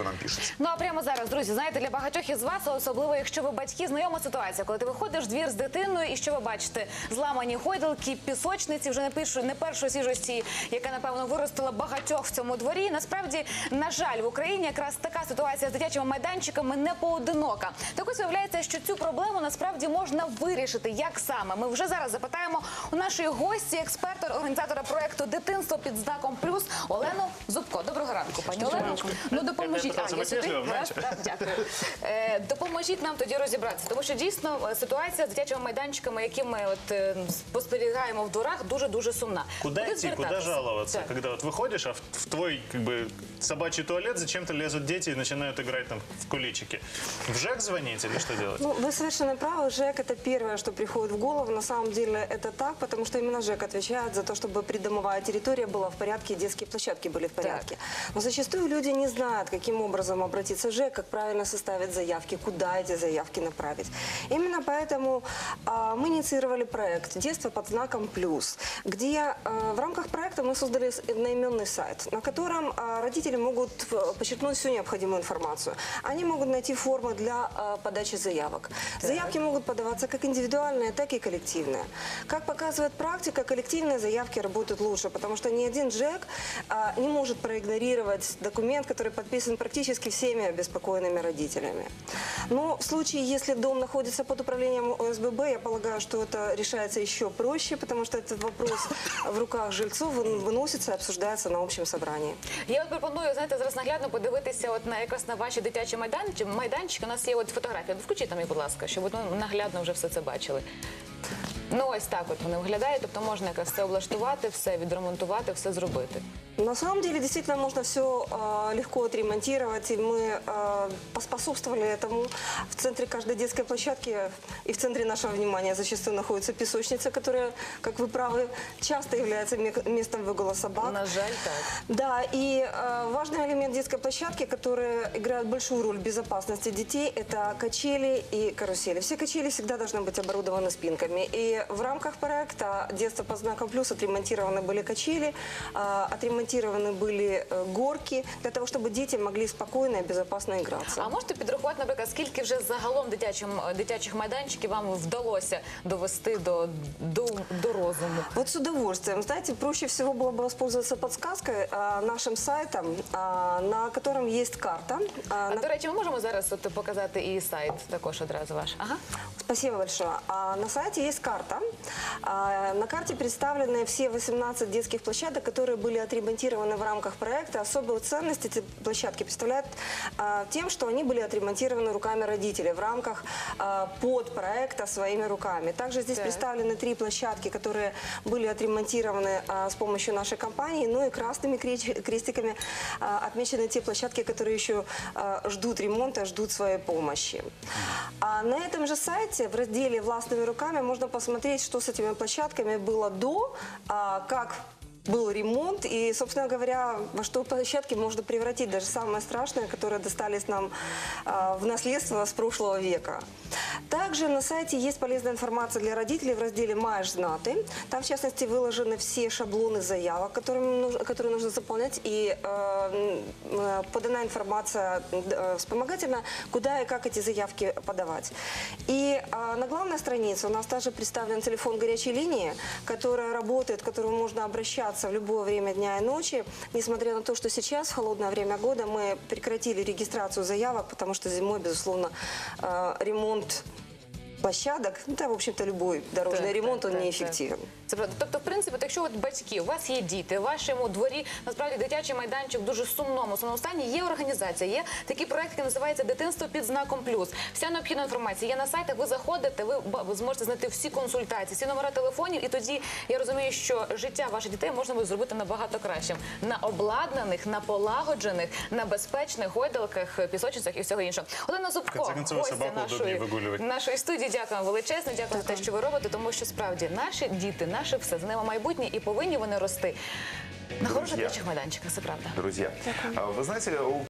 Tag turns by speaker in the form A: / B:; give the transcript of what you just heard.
A: ви нам пишете.
B: Ну а прямо зараз, друзі, знаєте, для багатьох із вас, особливо якщо ви батьки, знайома ситуація, коли ти виходиш в двір з дитиною, і що ви бачите? Зламані гойдалки, пісочниці, вже не першої, не першої свіжості, яка напевно виростила багатьох в цьому дворі. Насправді, на жаль, в Україні якраз така ситуація з дитячими майданчиками не поодинока. Так ось виявляється, що цю проблему насправді можна вирішити. Як саме? Ми вже зараз запитаємо у нашої гості, експерта, організатора проекту Дитинство під знаком плюс Олену Зубко. Доброго ранку, пані Олено. Ну допоможіть.
C: Я- я
B: А, я сюди?
C: вежливо,
B: Гаразд?
C: знаєте.
B: Так, Дякую. Е, допоможіть нам тоді розібратися, тому що дійсно е, ситуація з дитячими майданчиками, які ми от е, спостерігаємо в дворах, дуже дуже сумна.
C: Куда
B: Куди
C: идти, куда
B: звертатися?
C: жаловаться?
B: Так.
C: Когда вот выходишь, а в, в твой как бы собачий туалет зачем-то лезут дети и начинают играть там в куличики. В ЖЭК звонить или что делать?
D: Ну, вы совершенно правы. ЖЭК – это первое, что приходит в голову. На самом деле это так, потому что именно ЖЭК отвечает за то, чтобы придомовая территория была в порядке, и детские площадки были в порядке. Но зачастую люди не знают, каким образом обратиться ЖЭК, как правильно составить заявки, куда эти заявки направить. Именно поэтому а, мы инициировали проект «Детство под знаком плюс», где а, в рамках проекта мы создали одноименный сайт, на котором а, родители могут э, подчеркнуть всю необходимую информацию. Они могут найти формы для а, подачи заявок. Заявки могут подаваться как индивидуальные, так и коллективные. Как показывает практика, коллективные заявки работают лучше, потому что ни один ЖЭК а, не может проигнорировать документ, который подписан практически всеми обеспокоенными родителями. Но в случае, если дом находится под управлением ОСББ, я полагаю, что это решается еще проще, потому что этот вопрос в руках жильцов он выносится и обсуждается на общем собрании.
B: Я от пропоную знаєте зараз наглядно подивитися от на якраз на ваші дитячі майданчики. Майданчики у нас є от фотографія. Ну, Включіть там їх, будь ласка, щоб ви ну, наглядно вже все це бачили. Ну ось так от вони виглядають. Тобто можна якраз все облаштувати, все відремонтувати, все зробити.
D: На самом деле, действительно, можно все легко отремонтировать, и мы э, поспособствовали этому. В центре каждой детской площадки и в центре нашего внимания зачастую находится песочница, которая, как вы правы, часто является ме- местом выгула собак.
B: На жаль, так.
D: Да, и э, важный элемент детской площадки, который играет большую роль в безопасности детей, это качели и карусели. Все качели всегда должны быть оборудованы спинками. И в рамках проекта «Детство по знакам плюс» отремонтированы были качели, э, отремонтированы были э, горки, для того, чтобы дети могли спокойно и безопасно играться.
B: А можете підрахувати, наприклад, скільки вже загалом дитячим дитячих майданчиків вам вдалося довести до, до, до розуму?
D: Вот с удовольствием. Знаете, проще всего было бы воспользоваться подсказкой а, нашим сайтом, а, на котором есть карта. а,
B: А,
D: на
B: до речі, ми можемо зараз от показати і сайт також одразу ваш. Ага.
D: Спасибо большое. А на сайте есть карта. А, на карте представлены все 18 детских площадок, которые были отремонтированы в рамках проекта. Особую ценность эти площадки представляют а, тем, что они были отремонтированы руками родителей в рамках а, подпроекта своими руками. Также здесь
B: Так.
D: представлены три площадки, которые были отремонтированы а, с помощью нашей компании. Ну и красными крестиками а, отмечены те площадки, которые еще а, ждут ремонта, ждут своей помощи. А на этом же сайте в разделе «Властными руками» можно посмотреть, что с этими площадками было до, а, как был ремонт и, собственно говоря, во что площадки можно превратить, даже самое страшное, которые достались нам а, в наследство с прошлого века. Также на сайте есть полезная информация для родителей в разделе «Маешь знаты». Там, в частности, выложены все шаблоны заявок, которыми нужно- которые нужно заполнять, и э, э, подана информация э, вспомогательно, куда и как эти заявки подавать. И э, на главной странице у нас также представлен телефон горячей линии, которая работает, к которому можно обращаться в любое время дня и ночи, несмотря на то, что сейчас, в холодное время года, мы прекратили регистрацию заявок, потому что зимой, безусловно, э, ремонт площадок, ну, да, в общем-то, любой дорожный
B: Так,
D: ремонт,
B: так,
D: он
B: так,
D: неэффективен.
B: Це правда. Тобто, в принципі, от якщо от батьки, у вас є діти, в вашому дворі насправді дитячий майданчик в дуже сумному сумному стані. Є організація, є такий проект, який називається Дитинство під знаком плюс. Вся необхідна інформація є на сайтах. Ви заходите, ви ба- ви зможете знайти всі консультації, всі номери телефонів, і тоді я розумію, що життя ваших дітей можна буде зробити набагато кращим на обладнаних, на полагоджених, на безпечних гойдалках, пісочницях і всього іншого. Олена Зубко,
C: конце концов,
B: гостя
C: собаку удобнее
B: нашої,
C: выгуливать.
B: нашої студії. Дякуємо величезно. Дякую за те, що ви робите, тому що справді наші діти, наше все з ними майбутнє, і повинні вони рости на хороших
A: Друзья.
B: дитячих майданчиках. Це правда.
A: Друзья, а, вы знаете, у